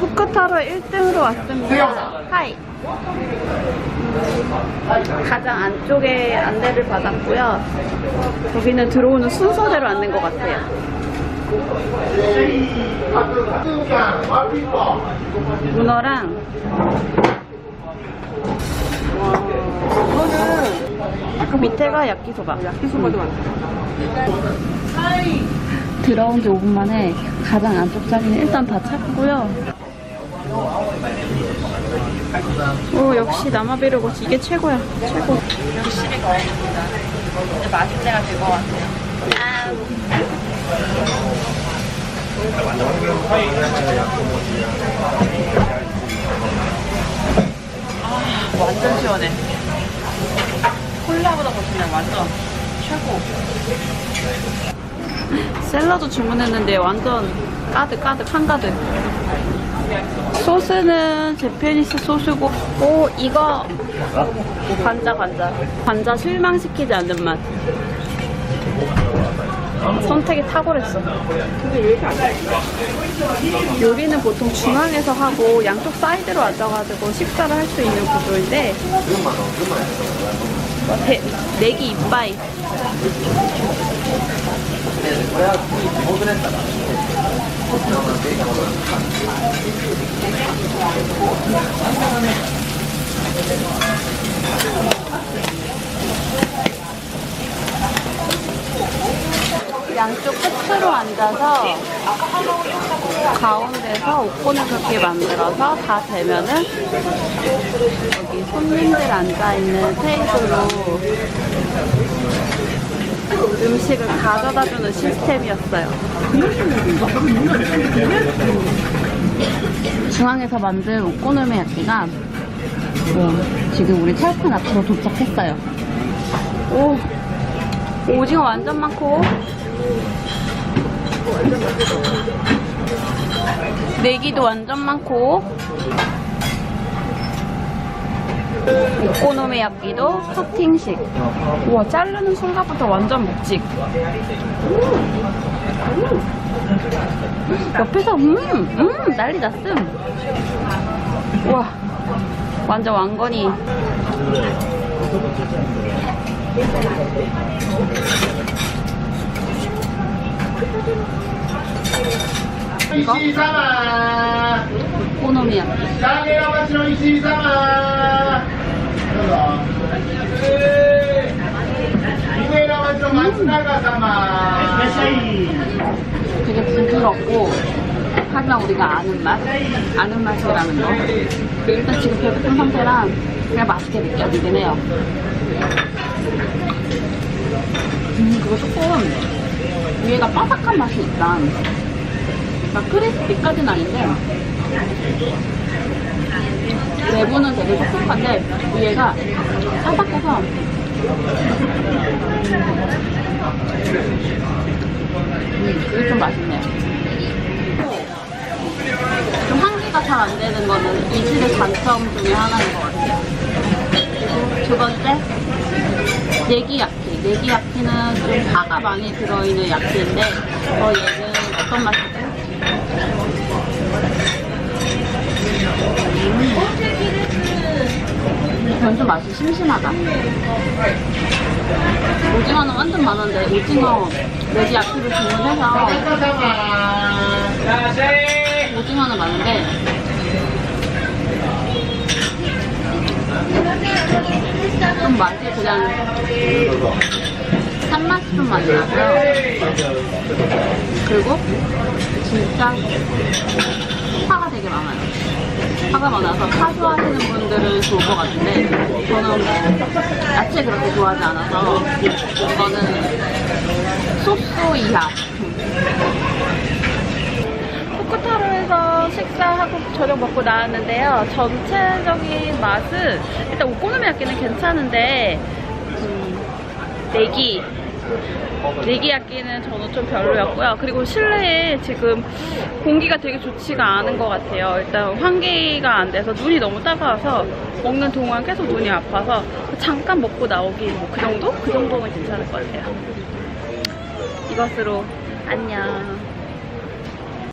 후쿠타로 1등으로 왔습니다. 하이. 가장 안쪽에 안내를 받았고요. 여기는 들어오는 순서대로 앉는 것 같아요. 문어랑 와, 그 밑에가 야끼소바. 야끼소바도 많다. 들어온 지 5분 만에 가장 안쪽 자리는 일단 다 찼고요. 오 역시 남아비르고 이게 최고야 최고. 열심히 걸었습니다. 이제 마실 때가 될 것 같아요. 아, 완전 시원해. 콜라보다 더 그냥 완전 최고. 샐러드 주문했는데 완전 가득 가득 한가득. 소스는 제페니스 소스고, 오 이거 관자 관자. 관자 실망시키지 않는 맛. 선택이 탁월했어. 요리는 보통 중앙에서 하고 양쪽 사이드로 앉아가지고 식사를 할 수 있는 구조인데 뭐 대, 내기 이빠이 양쪽 앉아서 가운데서 옷고는 그렇게 만들어서 다 되면은 여기 손님들 앉아있는 테이블로 음식을 가져다주는 시스템이었어요. 중앙에서 만든 오코노미 야끼가 어, 지금 우리 체육관 앞으로 도착했어요. 오, 오징어 완전 많고 내기도 완전 많고. 오코노미야끼도 커팅식. 우와 자르는 순간부터 완전 묵직. 옆에서 음음 난리 났음. 우와 완전 왕건이 이거? 오코노미야. 음. 되게 부드럽고 항상 우리가 아는 맛, 아는 맛이라는 거. 일단 지금 배고픈 상태랑 그냥 맛있게 느껴지긴 해요. 음, 그거 조금 위에가 바삭한 맛이 있다. 막 크리스피까지는 아닌데 내부는 되게 촉촉한데 위에가 바삭해서 음, 그게 좀 맛있네요. 좀 환기가 잘 안 되는 거는 이 집의 단점 중에 하나인 것 같아요. 그리고 두 번째, 내기야키. 내기야키는 좀 파가 많이 들어있는 야키인데, 어, 얘는 어떤 맛이지? 음. 이건 좀 맛이 심심하다. 오징어는 완전 많은데 오징어 돼지 앞뒤로 주문해서 오징어는 많은데 좀 맛이 그냥 산맛이 좀 많이 나고요. 그리고 진짜 파가 되게 많아요. 파가 많아서 파 좋아하시는 분들은 좋을 것 같은데 저는 야채 그렇게 좋아하지 않아서 이거는 소스 이하. 후쿠타로에서 식사하고 저녁 먹고 나왔는데요. 전체적인 맛은 일단 오코노미야끼는 괜찮은데 음, 내기 내기야끼는 저는 좀 별로였고요. 그리고 실내에 지금 공기가 되게 좋지가 않은 것 같아요. 일단 환기가 안 돼서 눈이 너무 따가워서 먹는 동안 계속 눈이 아파서 잠깐 먹고 나오기 뭐 그 정도? 그 정도는 괜찮을 것 같아요. 이것으로 안녕.